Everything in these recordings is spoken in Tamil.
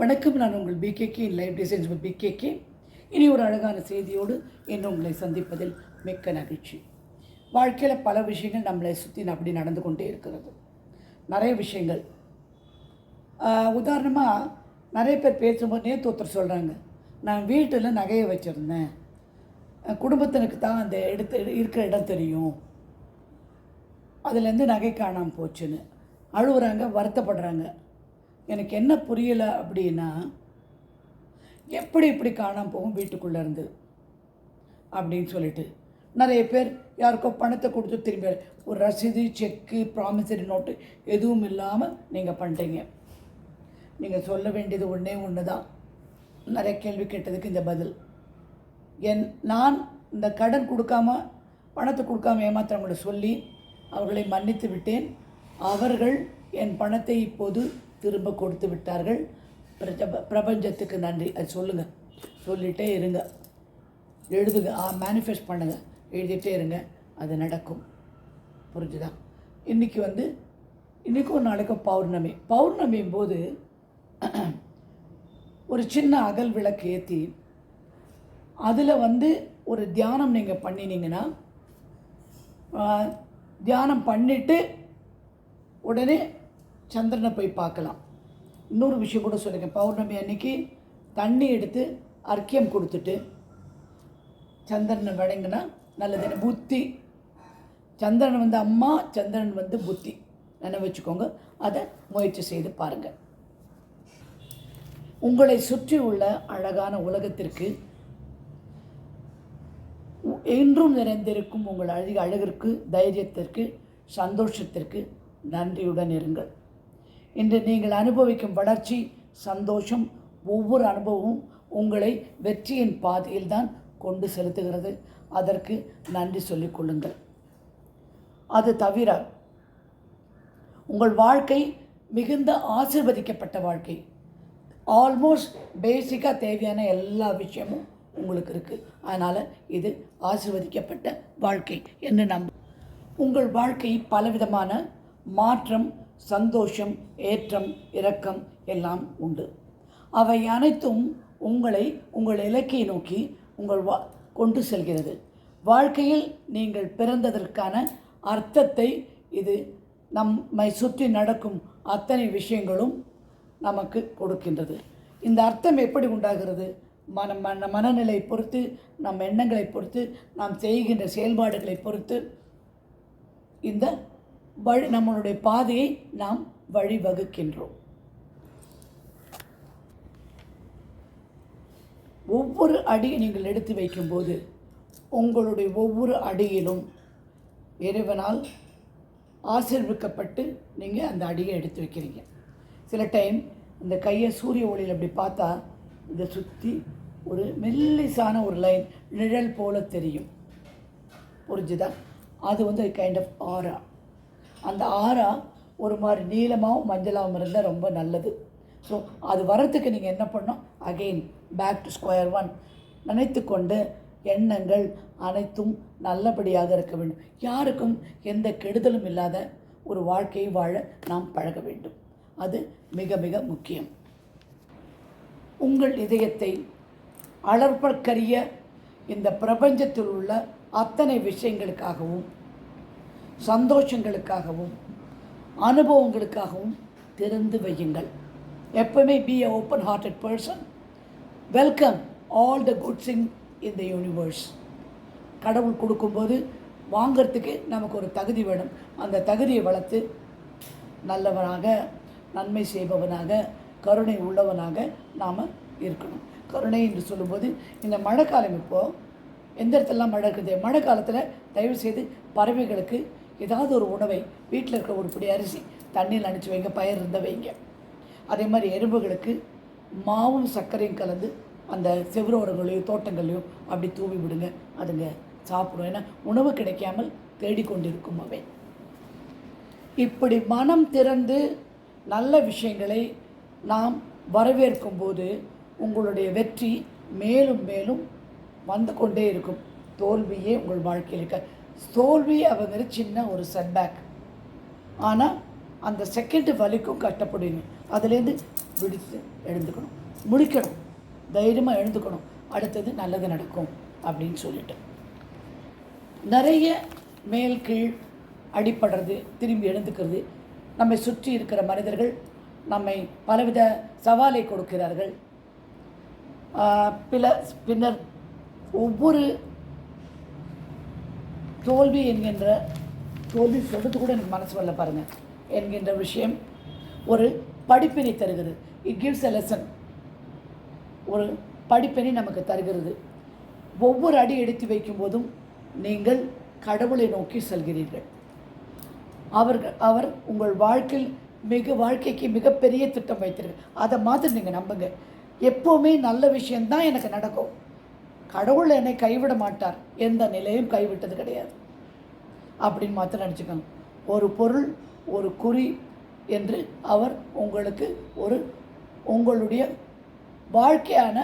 வணக்கம் நான் உங்கள் பிகேகே லைஃப் டிசைன்ஸ் உங்கள் பிகேகே இனி ஒரு அழகான செய்தியோடு இன்னும் உங்களை சந்திப்பதில் மிக்க நகிழ்ச்சி வாழ்க்கையில் பல விஷயங்கள் நம்மளை சுற்றி அப்படி நடந்து கொண்டே இருக்கிறது. நிறைய விஷயங்கள். உதாரணமாக நிறைய பேர் பேசும்போது நேற்று ஒருத்தர் சொல்கிறாங்க நான் வீட்டில் நகையை வச்சுருந்தேன். குடும்பத்தினுக்கு தான் அந்த இடத்து இருக்கிற இடம் தெரியும். அதுலேருந்து நகை காணாமல் போச்சுன்னு. அழுகுறாங்க வருத்தப்படுறாங்க. எனக்கு என்ன புரியலை அப்படின்னா எப்படி இப்படி காணாமல் போகும் வீட்டுக்குள்ளே இருந்து? அப்படின்னு சொல்லிட்டு. நிறைய பேர் யாருக்கோ பணத்தை கொடுத்து திரும்பி ஒரு ரசீது செக்கு ப்ராமிசரி நோட்டு எதுவும் இல்லாமல் நீங்கள் பண்ணிட்டீங்க. நீங்கள் சொல்ல வேண்டியது ஒன்றே ஒன்று தான் நிறைய கேள்வி கேட்டதுக்கு இந்த பதில். என் நான் இந்த கடன் கொடுக்காம பணத்தை கொடுக்காம ஏமாத்துறவங்களை சொல்லி அவர்களை மன்னித்து விட்டேன். அவர்கள் என் பணத்தை இப்போது திரும்ப கொடுத்து விட்டார்கள். பிரஜப பிரபஞ்சத்துக்கு நன்றி. அது சொல்லுங்கள் சொல்லிகிட்டே இருங்க. எழுதுங்க ஆ மேனிஃபெஸ்ட் பண்ணுங்கள் எழுதிட்டே இருங்க. அது நடக்கும். புரிஞ்சுதா? இன்றைக்கி வந்து இன்றைக்கும் நாளைக்கும் பௌர்ணமி. பௌர்ணமியும் போது ஒரு சின்ன அகல் விளக்கு ஏற்றி அதில் வந்து ஒரு தியானம் நீங்கள் பண்ணினீங்கன்னா தியானம் பண்ணிவிட்டு உடனே சந்திரனை போய் பார்க்கலாம். இன்னொரு விஷயம் கூட சொல்லியிருக்கேன் பௌர்ணமி அன்னைக்கு தண்ணி எடுத்து அர்க்கியம் கொடுத்துட்டு சந்திரனை வழங்கினா நல்லது. புத்தி. சந்திரன் வந்து அம்மா சந்திரன் வந்து புத்தி. நினை வச்சுக்கோங்க. அதை முயற்சி செய்து பாருங்கள் உங்களை சுற்றி உள்ள அழகான உலகத்திற்கு என்றும் நிறைந்திருக்கும் உங்கள் அழகு அழகிற்கு தைரியத்திற்கு சந்தோஷத்திற்கு நன்றியுடன் இருங்கள். இன்று நீங்கள் அனுபவிக்கும் வளர்ச்சி சந்தோஷம் ஒவ்வொரு அனுபவமும் உங்களை வெற்றியின் பாதையில் தான் கொண்டு செலுத்துகிறது. அதற்கு நன்றி சொல்லிக் கொள்ளுங்கள். அது தவிர உங்கள் வாழ்க்கை மிகுந்த ஆசிர்வதிக்கப்பட்ட வாழ்க்கை. ஆல்மோஸ்ட் பேசிக்காக தேவையான எல்லா விஷயமும் உங்களுக்கு இருக்குது அதனால் இது ஆசிர்வதிக்கப்பட்ட வாழ்க்கை என்று நம்ப. உங்கள் வாழ்க்கை பலவிதமான மாற்றம் சந்தோஷம் ஏற்றம் இரக்கம் எல்லாம் உண்டு. அவை அனைத்தும் உங்களை உங்கள் இலக்கை நோக்கி உங்கள் வா கொண்டு செல்கிறது. வாழ்க்கையில் நீங்கள் பிறந்ததற்கான அர்த்தத்தை இது நம்மை சுற்றி நடக்கும் அத்தனை விஷயங்களும் நமக்கு கொடுக்கின்றது. இந்த அர்த்தம் எப்படி உண்டாகிறது? மன மன மனநிலை பொறுத்து நம் எண்ணங்களை பொறுத்து நாம் செய்கின்ற செயல்பாடுகளை பொறுத்து இந்த வழி நம்மளுடைய பாதையை நாம் வழிவகுக்கின்றோம். ஒவ்வொரு அடியை நீங்கள் எடுத்து வைக்கும்போது உங்களுடைய ஒவ்வொரு அடியிலும் இறைவனால் ஆசிர்விக்கப்பட்டு நீங்கள் அந்த அடியை எடுத்து வைக்கிறீங்க. சில டைம் இந்த கையை சூரிய ஒளியில் அப்படி பார்த்தா இதை சுற்றி ஒரு மெல்லிசான ஒரு லைன் நிழல் போல தெரியும். புரிஞ்சுதா? அது வந்து கைண்ட் ஆஃப் ஆரா அந்த ஆறா ஒரு மாதிரி நீளமாகவும் மஞ்சளாகவும் இருந்தால் ரொம்ப நல்லது. ஸோ அது வரத்துக்கு நீங்கள் என்ன பண்ணோம் again back to square one நினைத்து கொண்டு எண்ணங்கள் அனைத்தும் நல்லபடியாக இருக்க வேண்டும். யாருக்கும் எந்த கெடுதலும் இல்லாத ஒரு வாழ்க்கையை வாழ நாம் பழக வேண்டும். அது மிக மிக முக்கியம். உங்கள் இதயத்தை அளர்ப்பற்கரிய இந்த பிரபஞ்சத்தில் உள்ள அத்தனை விஷயங்களுக்காகவும் சந்தோஷங்களுக்காகவும் அனுபவங்களுக்காகவும் திறந்து வையுங்கள். எப்பவுமே be a open hearted person welcome all the goods in இந்த யூனிவர்ஸ் கடவுள் கொடுக்கும்போது வாங்கிறதுக்கு நமக்கு ஒரு தகுதி வேணும். அந்த தகுதியை வளர்த்து நல்லவனாக நன்மை செய்பவனாக கருணை உள்ளவனாக நாம் இருக்கணும். கருணை என்று சொல்லும்போது இந்த மழைக்காலம் இப்போது எந்த இடத்துலலாம் மழை இருக்குது? மழை காலத்தில் தயவு செய்து பறவைகளுக்கு ஏதாவது ஒரு உணவை வீட்டில் இருக்கிற ஒரு பிடி அரிசி தண்ணியில் அனுப்பிச்சி வைங்க பயிர் இருந்த வைங்க. அதே மாதிரி எறும்புகளுக்கு மாவும் சர்க்கரையும் கலந்து அந்த செவ்வரோரங்களையும் தோட்டங்களையும் அப்படி தூவி விடுங்க. அதுங்க சாப்பிடும். ஏன்னா உணவு கிடைக்காமல் தேடிக்கொண்டிருக்கும் அவை. இப்படி மனம் திறந்து நல்ல விஷயங்களை நாம் வரவேற்கும் போது உங்களுடைய வெற்றி மேலும் மேலும் வந்து கொண்டே இருக்கும். தோல்வியே உங்கள் வாழ்க்கையில் இருக்க தோல்வி அவங்க சின்ன ஒரு செட்பேக் ஆனால் அந்த செகண்ட் வலிக்கும் கஷ்டப்படுவீங்க அதுலேருந்து விடுத்து எழுந்துக்கணும். முடிக்கணும். தைரியமாக எழுந்துக்கணும். அடுத்தது நல்லது நடக்கும் அப்படின்னு சொல்லிட்டு. நிறைய மேல் கீழ் அடிப்படுறது திரும்பி எழுந்துக்கிறது நம்மை சுற்றி இருக்கிற மனிதர்கள் நம்மை பலவித சவாலை கொடுக்கிறார்கள். பில பின்னர் ஒவ்வொரு தோல்வி என்கின்ற தோல்வி சொல்கிறது கூட எனக்கு மனசு வரல பாருங்கள் என்கின்ற விஷயம் ஒரு படிப்பினை தருகிறது. இட் கிவ்ஸ் எ லெசன் ஒரு படிப்பினை நமக்கு தருகிறது. ஒவ்வொரு அடி எடுத்து வைக்கும் போதும் நீங்கள் கடவுளை நோக்கி செல்கிறீர்கள். அவர்கள் அவர் உங்கள் வாழ்க்கையில் மிக வாழ்க்கைக்கு மிகப்பெரிய திட்டம் வைத்திருக்கு அதை மாதிரி நீங்கள் நம்புங்க. எப்போவுமே நல்ல விஷயந்தான் எனக்கு நடக்கும். கடவுள் என்னை கைவிட மாட்டார். எந்த நிலையும் கைவிட்டது கிடையாது. அப்படின்னு மாத்திரம் நினச்சிக்கோங்க. ஒரு பொருள் ஒரு குறி என்று அவர் உங்களுக்கு ஒரு உங்களுடைய வாழ்க்கையான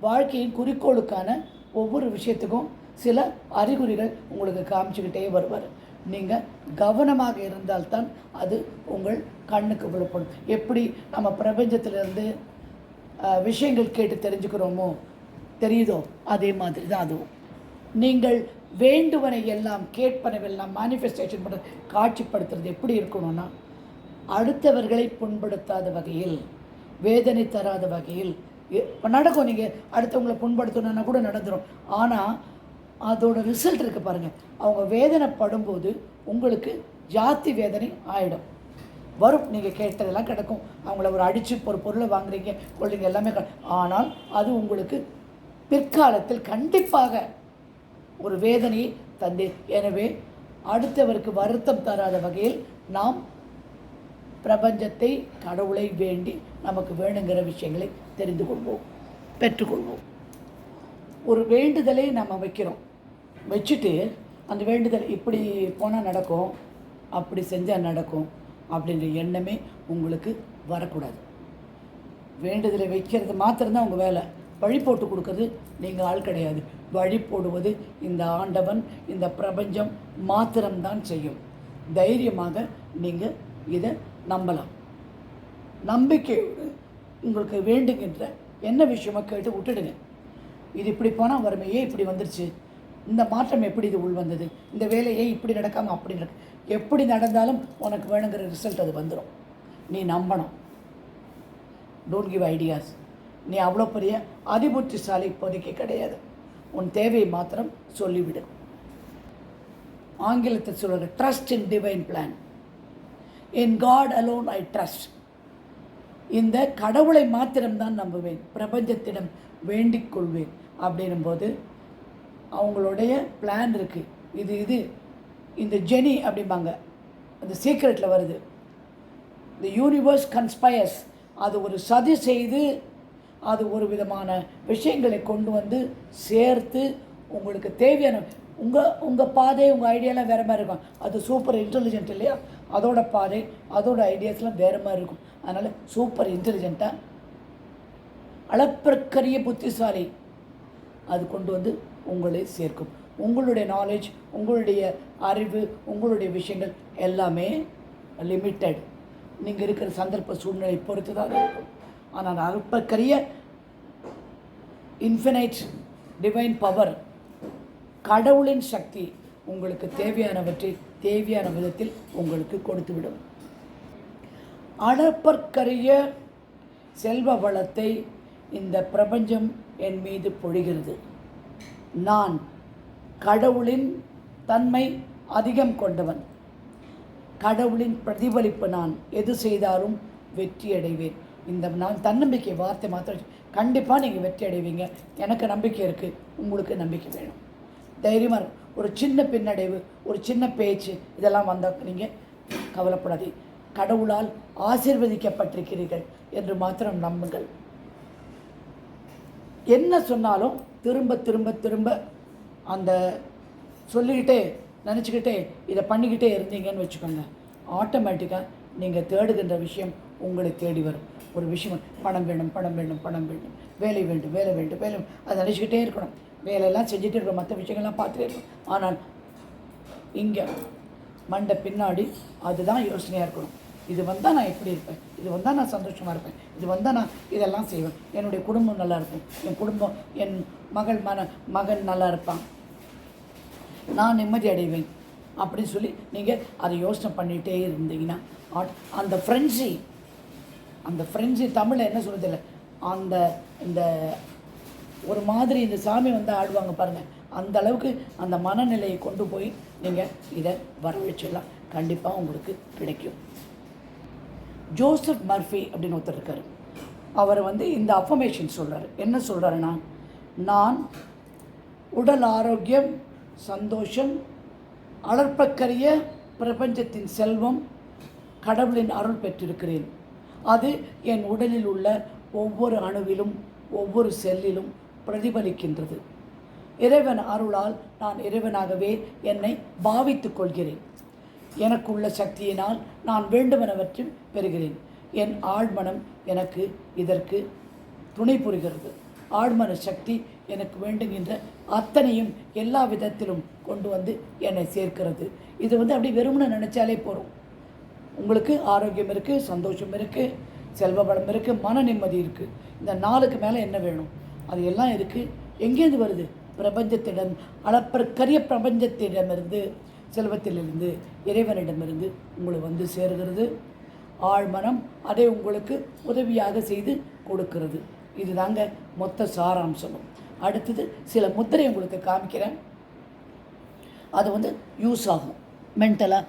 வாழ்க்கையின் குறிக்கோளுக்கான ஒவ்வொரு விஷயத்துக்கும் சில அறிகுறிகள் உங்களுக்கு காமிச்சுக்கிட்டே வருவார். நீங்கள் கவனமாக இருந்தால்தான் அது உங்கள் கண்ணுக்கு விழுப்படும். எப்படி நம்ம பிரபஞ்சத்திலிருந்து விஷயங்கள் கேட்டு தெரிஞ்சுக்கிறோமோ தெரியுதோ? அதே மாதிரி தான் அதுவும். நீங்கள் வேண்டுவனை எல்லாம் கேட்பனவெல்லாம் மேனிஃபெஸ்டேஷன் பண்ண காட்சிப்படுத்துறது எப்படி இருக்கணும்னா அடுத்தவர்களை புண்படுத்தாத வகையில் வேதனை தராத வகையில் நடக்கும் நீங்கள் அடுத்தவங்களை புண்படுத்தணும்னா கூட நடந்துடும் ஆனால் அதோட ரிசல்ட் இருக்குது பாருங்கள் அவங்க வேதனைப்படும்போது உங்களுக்கு ஜாத்தி வேதனை ஆகிடும் வரும். நீங்கள் கேட்டதெல்லாம் கிடைக்கும். அவங்கள ஒரு அடித்து ஒரு பொருளை வாங்குறீங்க கொள்ளுங்க எல்லாமே ஆனால் அது உங்களுக்கு பிற்காலத்தில் கண்டிப்பாக ஒரு வேதனையை தந்து எனவே அடுத்தவருக்கு வருத்தம் தராத வகையில் நாம் பிரபஞ்சத்தை கடவுளை வேண்டி நமக்கு வேணுங்கிற விஷயங்களை தெரிந்து கொள்வோம் பெற்றுக்கொள்வோம் ஒரு வேண்டுதலை நம்ம வைக்கிறோம். வச்சுட்டு அந்த வேண்டுதல் இப்படி போனால் நடக்கும் அப்படி செஞ்சால் நடக்கும் அப்படின்ற எண்ணமே உங்களுக்கு வரக்கூடாது. வேண்டுதலை வைக்கிறது மாத்திரம்தான் உங்கள் வேலை. வழி போட்டு கொடுக்கறது நீங்கள் ஆள் கிடையாது. வழி போடுவது இந்த ஆண்டவன் இந்த பிரபஞ்சம் மாத்திரம்தான் செய்யும். தைரியமாக நீங்கள் இதை நம்பலாம். நம்பிக்கையோடு உங்களுக்கு வேண்டுகின்ற என்ன விஷயமோ கேட்டு விட்டுடுங்க. இது இப்படி போனால் வறுமையே ஏன் இப்படி வந்துருச்சு? இந்த மாற்றம் எப்படி இது உள் வந்தது? இந்த வேலையே இப்படி நடக்காமல் அப்படி நடக்கு? எப்படி நடந்தாலும் உனக்கு வேணுங்கிற ரிசல்ட் அது வந்துடும் நீ நம்பணும். டோன்ட் கிவ் ஐடியாஸ் நீ அவ்வளோ பெரிய அதிபுத்திசாலி இப்போதைக்கு கிடையாது. உன் தேவையை மாத்திரம் சொல்லிவிடு. ஆங்கிலத்தில் சொல்கிற trust in divine plan in God alone I trust இந்த கடவுளை மாத்திரம்தான் நம்புவேன். பிரபஞ்சத்திடம் வேண்டிக் கொள்வேன் அப்படின்னும்போது அவங்களுடைய பிளான் இருக்குது இது இது இந்த ஜெனி அப்படிம்பாங்க. அந்த சீக்ரெட்டில் வருது. இந்த யூனிவர்ஸ் கன்ஸ்பயர்ஸ் அது ஒரு சதி செய்து அது ஒரு விதமான விஷயங்களை கொண்டு வந்து சேர்த்து உங்களுக்கு தேவையான உங்கள் உங்கள் பாதை உங்கள் ஐடியாலாம் வேறு மாதிரி இருக்கும். அது சூப்பர் இன்டெலிஜென்ட் இல்லையா? அதோட பாதை அதோட ஐடியாஸ்லாம் வேறு மாதிரி இருக்கும். அதனால் சூப்பர் இன்டெலிஜென்ட்டாக அளப்பிற்கரிய புத்திசாலி அது கொண்டு வந்து உங்களை சேர்க்கும். உங்களுடைய நாலேஜ் உங்களுடைய அறிவு உங்களுடைய விஷயங்கள் எல்லாமே லிமிட்டட் நீங்கள் இருக்கிற சந்தர்ப்ப சூழ்நிலை பொறுத்து தான் இருக்கும். ஆனால் அற்பக்கரிய இன்ஃபினைட் டிவைன் பவர் கடவுளின் சக்தி உங்களுக்கு தேவையானவற்றை தேவையான விதத்தில் உங்களுக்கு கொடுத்துவிடும். அளப்பற்கரிய செல்வ வளத்தை இந்த பிரபஞ்சம் என் மீது பொழிகிறது. நான் கடவுளின் தன்மை அதிகம் கொண்டவன். கடவுளின் பிரதிபலிப்பு நான் எது செய்தாலும் வெற்றியடைவேன். இந்த நான் தன்னம்பிக்கை வார்த்தை மாத்திரம் கண்டிப்பாக நீங்கள் வெற்றி அடைவீங்க. எனக்கு நம்பிக்கை இருக்குது உங்களுக்கு நம்பிக்கை வேணும். தைரியமாக இருக்கும் ஒரு சின்ன பின்னடைவு ஒரு சின்ன பேச்சு இதெல்லாம் வந்தால் நீங்கள் கவலைப்படாது. கடவுளால் ஆசிர்வதிக்கப்பட்டிருக்கிறீர்கள் என்று மாத்திரம் நம்புங்கள். என்ன சொன்னாலும் திரும்ப திரும்ப திரும்ப அந்த சொல்லிக்கிட்டே நினச்சிக்கிட்டே இதை பண்ணிக்கிட்டே இருந்தீங்கன்னு வச்சுக்கோங்க. ஆட்டோமேட்டிக்காக நீங்கள் தேடுகின்ற விஷயம் உங்களை தேடி வரும். ஒரு விஷயம் பணம் வேணும் பணம் வேணும் பணம் வேண்டும். வேலை வேண்டும் வேலை வேண்டும் வேலை அதை நினச்சிக்கிட்டே இருக்கணும். வேலையெல்லாம் செஞ்சுட்டு இருக்கணும். மற்ற விஷயங்கள்லாம் பார்த்துட்டே இருக்கணும். ஆனால் இங்கே மண்டை பின்னாடி அதுதான் யோசனையாக இருக்கணும். இது வந்தால் நான் எப்படி இருப்பேன்? இது வந்தால் நான் சந்தோஷமாக இருப்பேன். இது வந்தால் நான் இதெல்லாம் செய்வேன். என்னுடைய குடும்பம் நல்லா இருக்கும். என் குடும்பம் என் மகள் மன மகன் நல்லா இருப்பான். நான் நிம்மதி அடைவேன். அப்படின்னு சொல்லி நீங்கள் அதை யோசனை பண்ணிகிட்டே இருந்தீங்கன்னா அந்த ஃப்ரெண்ட்ஸி அந்த ஃப்ரெஞ்சு தமிழில் என்ன சொல்லுதில்ல அந்த இந்த ஒரு மாதிரி இந்த சாமி வந்து ஆடுவாங்க பாருங்கள் அந்த அளவுக்கு அந்த மனநிலையை கொண்டு போய் நீங்கள் இதை வரவழைச்சிடலாம். கண்டிப்பாக உங்களுக்கு கிடைக்கும். ஜோசப் மர்ஃபி அப்படின்னு ஒருத்தர் இருக்கார். அவர் வந்து இந்த அஃபர்மேஷன் சொல்கிறார் என்ன சொல்கிறாருன்னா நான் உடல் ஆரோக்கியம் சந்தோஷம் அளர்ப்பக்கரிய பிரபஞ்சத்தின் செல்வம் கடவுளின் அருள் பெற்றிருக்கிறேன். அது என் உடலில் உள்ள ஒவ்வொரு அணுவிலும் ஒவ்வொரு செல்லிலும் பிரதிபலிக்கின்றது. இறைவன் அருளால் நான் இறைவனாகவே என்னை பாவித்துக் கொள்கிறேன். எனக்குள்ள சக்தியினால் நான் வேண்டுமெனவற்றையும் பெறுகிறேன். என் ஆழ்மனம் எனக்கு இதற்கு துணை புரிகிறது. ஆழ்மன சக்தி எனக்கு வேண்டுகின்ற அத்தனையும் எல்லா விதத்திலும் கொண்டு வந்து என்னை சேர்க்கிறது. இது வந்து அப்படி வெறும்னு நினச்சாலே போகிறோம் உங்களுக்கு ஆரோக்கியம் இருக்குது சந்தோஷம் இருக்குது செல்வ பலம் இருக்குது மன நிம்மதி இருக்குது இந்த நாளுக்கு மேலே என்ன வேணும்? அது எல்லாம் இருக்குது எங்கேருந்து வருது? பிரபஞ்சத்திடம் அளப்பற்கரிய பிரபஞ்சத்திடமிருந்து செல்வத்திலிருந்து இறைவனிடமிருந்து உங்களுக்கு வந்து சேருகிறது. ஆழ்மனம் அதை உங்களுக்கு உதவியாக செய்து கொடுக்கிறது. இதுதாங்க மொத்த சாராம்சமும். அடுத்தது சில முத்திரை உங்களுக்கு காமிக்கிறேன். அது வந்து யூஸ் ஆகும். மென்டலாக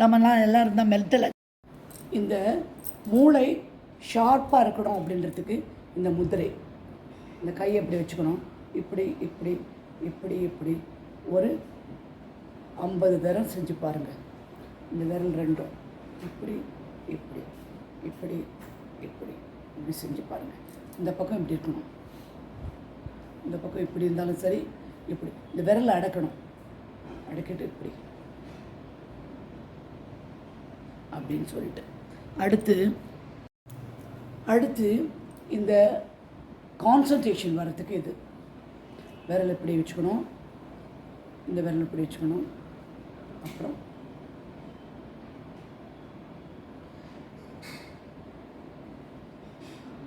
நம்மலாம் எல்லாம் இருந்தால் மெல்த்தலை இந்த மூளை ஷார்ப்பாக இருக்கணும் அப்படின்றதுக்கு இந்த முதிரை. இந்த கையை இப்படி வச்சுக்கணும். இப்படி இப்படி இப்படி இப்படி. ஒரு ஐம்பது தரம் செஞ்சு பாருங்கள் இந்த விரல் ரெண்டும். இப்படி இப்படி இப்படி இப்படி. இப்படி செஞ்சு பாருங்கள் இந்த பக்கம் இப்படி இருக்கணும். இந்த பக்கம் இப்படி இருந்தாலும் சரி இப்படி. இந்த விரலை அடக்கணும். அடக்கிட்டு இப்படி. அப்படின்னு சொல்லிட்டு. அடுத்து அடுத்து இந்த கான்சன்ட்ரேஷன் வர்றதுக்கு இது விரல் இப்படி வச்சுக்கணும்? இந்த விரல் இப்படி வச்சுக்கணும்? அப்புறம்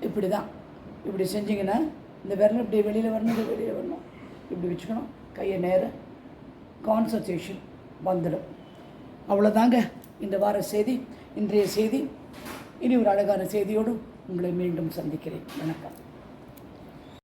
இப்படி தான் இப்படி செஞ்சீங்கன்னா இந்த விரல் இப்படி வெளியில் வரணும் இது வெளியில் வரணும். இப்படி வச்சுக்கணும். கையை நேரம் கான்சன்ட்ரேஷன் வந்துடும். அவ்வளோதாங்க இந்த வார செய்தி இன்றைய செய்தி. இனி ஒரு அழகான செய்தியோடு உங்களை மீண்டும் சந்திக்கிறேன். வணக்கம்.